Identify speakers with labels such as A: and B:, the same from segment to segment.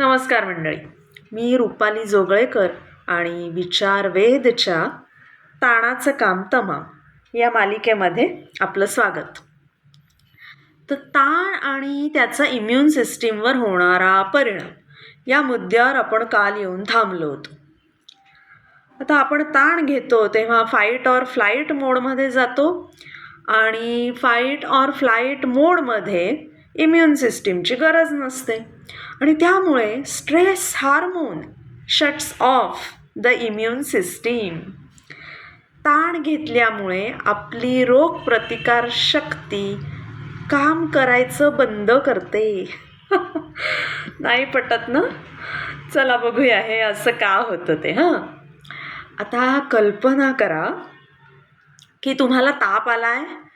A: नमस्कार मंडळी. मी रुपाली जोगळेकर आणि विचार वेदच्या ताणाचं काम तमाम या मालिकेमध्ये आपलं स्वागत. तर ताण आणि त्याचा इम्युन सिस्टीमवर होणारा परिणाम या मुद्द्यावर आपण काल येऊन थांबलो होतो. आता आपण ताण घेतो तेव्हा फाईट ऑर फ्लाईट मोडमध्ये जातो आणि फाईट ऑर फ्लाईट मोडमध्ये इम्युन सिस्टीमची गरज नसते. आणि त्यामुळे stress hormone shuts off the immune system ताण घेतल्यामुळे आपली रोगप्रतिकार शक्ती काम करायचं बंद करते. नाही पटत ना? चला बघूया हे असं का होतं ते हां? आता कल्पना करा की तुम्हाला ताप आला आहे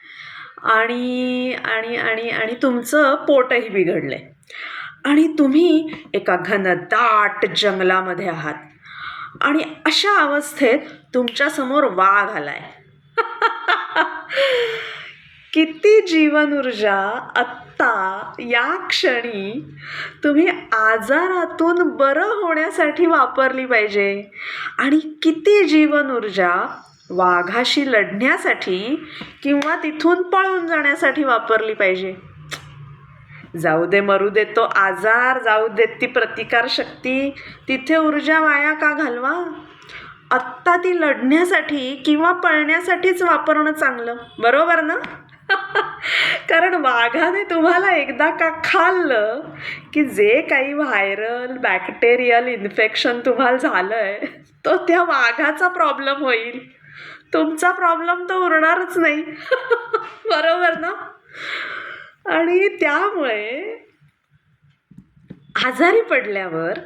A: आणि आणि आणि आणि तुमचं पोटही बिघडलं आहे आणि तुम्ही एका घनदाट जंगलामध्ये आहात. आणि अशा अवस्थेत तुमच्यासमोर वाघ आलाय. किती जीवन ऊर्जा आत्ता या क्षणी तुम्ही आजारातून बरं होण्यासाठी वापरली पाहिजे. आणि किती जीवन ऊर्जा वाघाशी लढण्यासाठी किंवा तिथून पळून जाण्यासाठी वापरली पाहिजे. जाऊ दे मरू दे तो आजार जाऊ देत ती प्रतिकारशक्ती तिथे ऊर्जा वाया का घालवा? आत्ता ती लढण्यासाठी किंवा पळण्यासाठीच वापरणं चांगलं बरोबर ना? कारण वाघाने तुम्हाला एकदा का खाल्लं की जे काही व्हायरल बॅक्टेरियल इन्फेक्शन तुम्हाला झालं आहे तो त्या वाघाचा प्रॉब्लेम होईल. तुमचा प्रॉब्लेम तर उरणारच नाही. बरोबर ना? आणि त्यामुळे आजारी पडल्यावर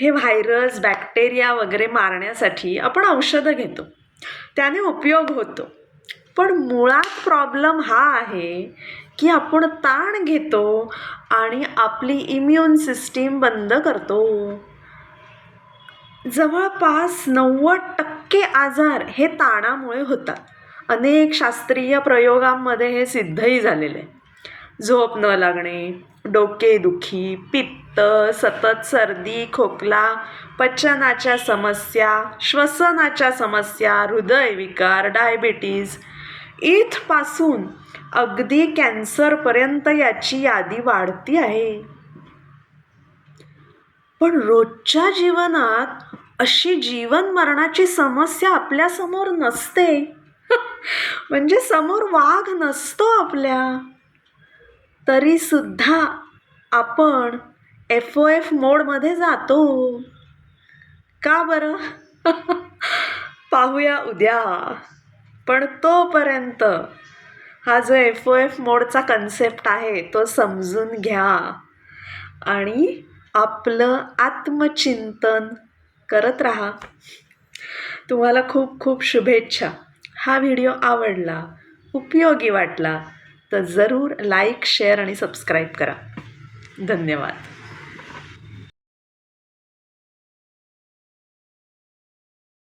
A: हे व्हायरस बॅक्टेरिया वगैरे मारण्यासाठी आपण औषधं घेतो. त्याने उपयोग होतो. पण मुळात प्रॉब्लेम हा आहे की आपण ताण घेतो आणि आपली इम्युन सिस्टीम बंद करतो. जवळपास नव्वद टक्के आजार हे ताणामुळे होतात. अनेक शास्त्रीय प्रयोगांमध्ये हे सिद्धही झालेलं. आहे झोप न लागणे डोकेदुखी पित्त सतत सर्दी खोकला पचनाच्या समस्या श्वसनाच्या समस्या हृदयविकार डायबिटीज इथपासून अगदी कॅन्सरपर्यंत याची यादी वाढती आहे. पण रोजच्या जीवनात अशी जीवन मरणाची समस्या आपल्यासमोर नसते. म्हणजे समोर वाघ नसतो आपल्या. तरीसुद्धा आपण एफ ओ एफ मोडमध्ये जातो. का बरं? पाहूया उद्या. पण तोपर्यंत हा जो एफ ओ एफ मोडचा कन्सेप्ट आहे तो समजून घ्या. आणि आपलं आत्मचिंतन करत राहा. तुम्हाला खूप खूप शुभेच्छा. हा व्हिडिओ आवडला उपयोगी वाटला तर जरूर लाईक शेअर आणि सबस्क्राईब करा. धन्यवाद.